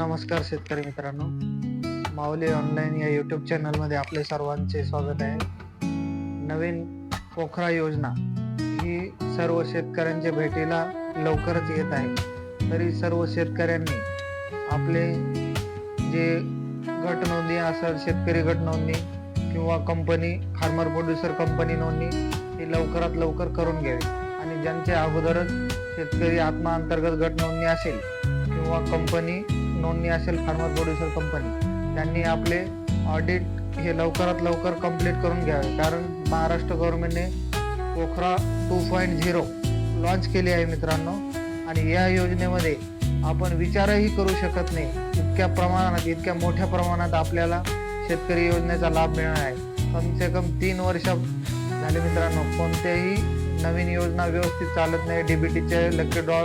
नमस्कार शेतकरी मित्रांनो. माऊली ऑनलाईन या युट्यूब चॅनलमध्ये आपले सर्वांचे स्वागत आहे. नवीन पोखरा योजना ही सर्व शेतकऱ्यांच्या भेटीला लवकरच येत आहे. तरी सर्व शेतकऱ्यांनी आपले जे गट नोंदणी असेल शेतकरी गट नोंदणी किंवा कंपनी फार्मर प्रोड्युसर कंपनी नोंदणी ही लवकरात लवकर करून घ्यावी. आणि ज्यांचे अगोदरच शेतकरी आत्मा अंतर्गत गट नोंदणी असेल किंवा कंपनी नोंदणी असेल फार्मर प्रोड्युसर कंपनी त्यांनी आपले ऑडिट हे लवकरात लवकर कंप्लीट करून घ्यावे. कारण महाराष्ट्र गव्हर्नमेंटने POCRA two point zero launch केली आहे मित्रांनो. आणि या योजनेमध्ये आपण विचारही करू शकत नाही इतक्या प्रमाणात इतक्या मोठ्या प्रमाणात आपल्याला शेतकरी योजनेचा लाभ मिळणार आहे. कम से कम तीन वर्ष झाले मित्रांनो. कोणत्याही नवीन योजना व्यवस्थित चालत नाही. डीबीटीचे लकी ड्रॉ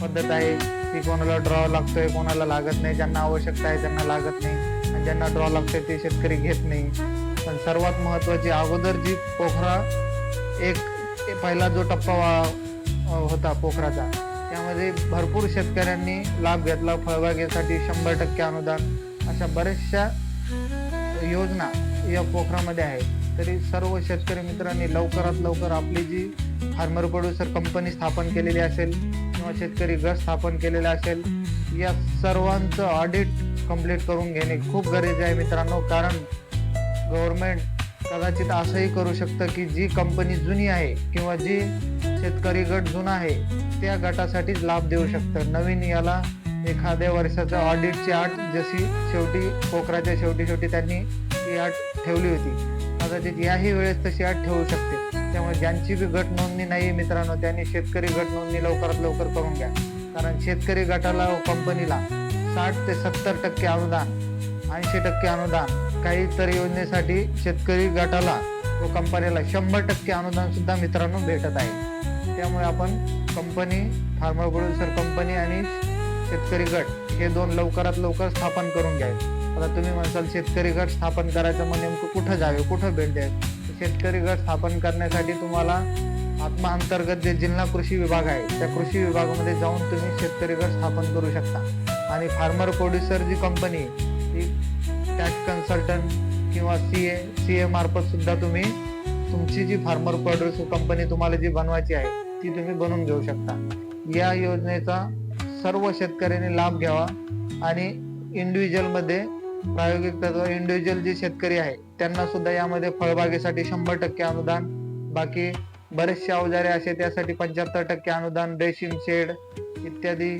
पद्धत आहे. की कोणाला ड्रॉ लागतोय कोणाला लागत नाही. ज्यांना आवश्यकता आहे त्यांना लागत नाही. आणि ज्यांना ड्रॉ लागतोय ते शेतकरी घेत नाही. पण सर्वात महत्वाची अगोदर जी पोखरा एक पहिला जो टप्पा वा- होता पोखराचा त्यामध्ये भरपूर शेतकऱ्यांनी लाभ घेतला. फळबागेसाठी शंभर टक्के अनुदान. अशा बऱ्याचशा योजना या पोखरामध्ये आहे तरी सर्व शेतकरी मित्रांनी लवकरात लवकर आपली जी फार्मर प्रोड्युसर कंपनी स्थापन केलेली असेल किंवा शेतकरी गट स्थापन केलेला असेल या सर्वांचं ऑडिट कंप्लीट करून घेणे खूप गरजेचे आहे मित्रांनो. कारण गव्हर्नमेंट कदाचित असंही करू शकतं की जी कंपनी जुनी आहे किंवा जी शेतकरी गट जुना आहे त्या गटासाठीच लाभ देऊ शकतं. नवीन याला एखाद्या वर्षाचं ऑडिटची आठ जशी शेवटी पोखराच्या शेवटी शेवटी त्यांनी ती आठ ठेवली होती. कदाचित याही वेळेस तशी आठ ठेवू शकते. त्यामुळे ज्यांची बी गट नोंदणी नाही मित्रांनो त्यांनी शेतकरी गट नोंदणी लवकरात लवकर करून घ्या. कारण शेतकरी गटाला व कंपनीला साठ ते सत्तर टक्के अनुदान ऐंशी टक्के अनुदान काही तर योजनेसाठी शेतकरी गटाला व कंपनीला शंभर टक्के अनुदान सुद्धा मित्रांनो भेटत आहे. त्यामुळे आपण कंपनी फार्मर प्रोड्युसर कंपनी आणि शेतकरी गट हे दोन लवकरात लवकर स्थापन करून घ्यावे. आता तुम्ही म्हणसाल शेतकरी गट स्थापन करायचं मग नेमकं कुठं जावे कुठं भेट द्यावे शेतकरी गट स्थापन करण्यासाठी तुम्हाला आत्माअंतर्गत जे जिल्हा कृषी विभाग आहे त्या कृषी विभागामध्ये जाऊन तुम्ही शेतकरी गट स्थापन करू शकता. आणि फार्मर प्रोड्युसर जी कंपनी ती टॅक्स कन्सल्टंट किंवा सी ए सी ए मार्फत सुद्धा तुम्ही तुमची जी फार्मर प्रोड्युसर कंपनी तुम्हाला जी बनवायची आहे ती तुम्ही बनवून घेऊ शकता. या योजनेचा सर्व शेतकऱ्यांनी लाभ घ्यावा आणि इंडिव्हिज्युअलमध्ये मध्ये प्रायोगिक तत्व इंडिव्हिज्युअल जे शेतकरी आहे त्यांना सुद्धा यामध्ये फळबागेसाठी शंभर टक्के अनुदान बाकी बरेचसे अवजारे असे त्यासाठी पंच्याहत्तर टक्के अनुदान ड्रेसिंग शेड इत्यादी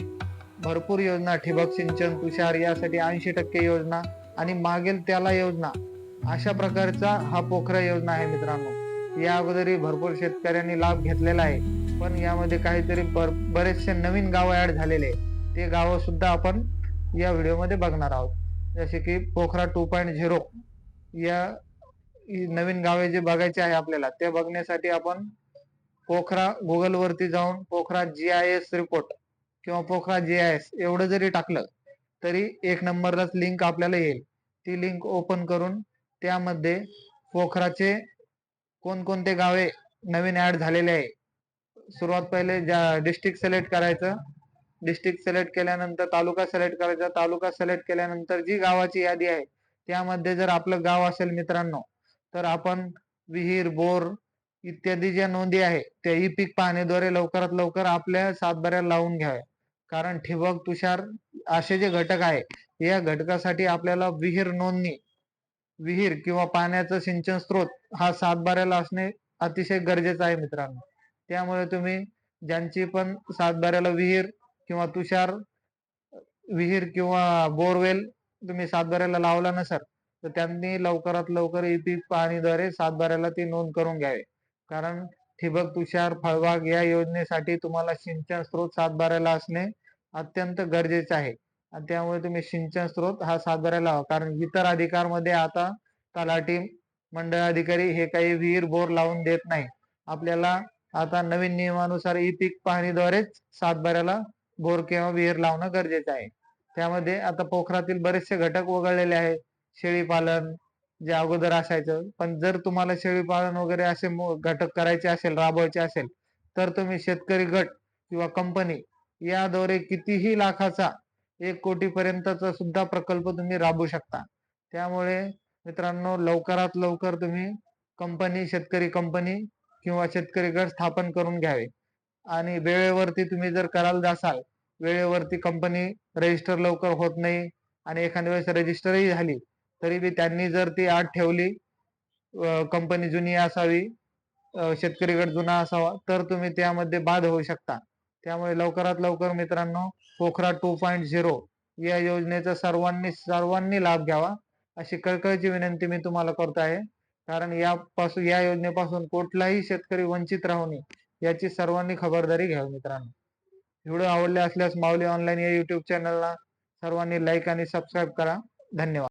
भरपूर योजना ठिबक सिंचन तुषार यासाठी ऐंशी टक्के योजना आणि मागेल त्याला योजना अशा प्रकारचा हा पोखरा योजना आहे मित्रांनो. या अगोदरही भरपूर शेतकऱ्यांनी लाभ घेतलेला आहे पण यामध्ये काहीतरी बर- बरेचसे नवीन गावं ऍड झालेले आहे ते गावं सुद्धा आपण या व्हिडिओमध्ये बघणार आहोत. जसे की पोखरा टू पॉईंट झिरो या नवीन गावे जे बघायचे आहे आपल्याला ते बघण्यासाठी आपण पोखरा गुगल वरती जाऊन POCRA G I S report किंवा पोखरा जी आय एस एवढं जरी टाकलं तरी एक नंबरलाच लिंक आपल्याला येईल. ती लिंक ओपन करून त्यामध्ये पोखराचे कोणकोणते गावे नवीन ऍड झालेले आहे. सुरुवात पहिले ज्या डिस्ट्रिक्ट सिलेक्ट करायचं डिस्ट्रिक्ट सिलेक्ट केल्यानंतर तालुका सिलेक्ट करायचा. तालुका सिलेक्ट केल्यानंतर जी गावाची यादी आहे त्यामध्ये जर आपलं गाव असेल मित्रांनो तर आपण विहीर बोर इत्यादी ज्या नोंदी आहे त्या ई पीक पाहणीद्वारे लवकरात लवकर आपल्या सातबाऱ्याला लावून घ्याव्या कारण ठिबक तुषार असे जे घटक आहे या घटकासाठी आपल्याला विहीर नोंदणी विहीर किंवा पाण्याचं सिंचन स्रोत हा सातबाऱ्याला असणे अतिशय गरजेचं आहे मित्रांनो. त्यामुळे तुम्ही ज्यांची पण सातबाऱ्याला विहीर किंवा तुषार विहीर किंवा बोरवेल तुम्ही सातबाऱ्याला लावला नसाल तर त्यांनी लवकरात लवकर ई पीक पाहणीद्वारे सातबाऱ्याला ती नोंद करून घ्यावी. कारण ठिबक तुषार फळबाग या योजनेसाठी तुम्हाला सिंचन स्रोत सातबाऱ्याला असणे अत्यंत गरजेचे आहे. आणि त्यामुळे तुम्ही सिंचन स्रोत हा सातबाऱ्याला लावा. कारण इतर अधिकारमध्ये आता तलाठी मंडळ अधिकारी हे काही विहीर बोर लावून देत नाही. आपल्याला आता नवीन नियमानुसार ई पीक पाहणीद्वारेच सातबाऱ्याला बोर किंवा विहीर लावणं गरजेचं आहे. त्यामध्ये आता पोखरातील बरेचसे घटक वगळलेले आहेत. शेळी पालन जे अगोदर असायचं पण जर तुम्हाला शेळी पालन वगैरे असे घटक करायचे असेल राबवायचे असेल तर तुम्ही शेतकरी गट किंवा कंपनी याद्वारे कितीही लाखाचा एक कोटी पर्यंतचा सुद्धा प्रकल्प तुम्ही राबवू शकता. त्यामुळे मित्रांनो लवकरात लवकर तुम्ही कंपनी शेतकरी कंपनी किंवा शेतकरी गट स्थापन करून घ्यावे. आणि वेळेवरती तुम्ही जर कराल असाल वेळेवरती कंपनी रजिस्टर लवकर होत नाही आणि एखाद्या वेळेस रजिस्टरही झाली तरी बी त्यांनी जर ती आठ ठेवली कंपनी जुनी असावी शेतकरी गट जुना असावा तर तुम्ही त्यामध्ये बाद होऊ शकता. त्यामुळे लवकरात लवकर मित्रांनो पोखरा टू पॉईंट झिरो या योजनेचा सर्वांनी सर्वांनी लाभ घ्यावा अशी कळकळीची विनंती मी तुम्हाला करत आहे. कारण यापासून या योजनेपासून कुठलाही शेतकरी वंचित राहू नये. याची सर्वांनी खबरदारी घ्यावी मित्रांनो. व्हिडिओ आवडले असल्यास माऊली ऑनलाईन या युट्यूब चॅनलला सर्वांनी लाईक आणि सबस्क्राईब करा. धन्यवाद.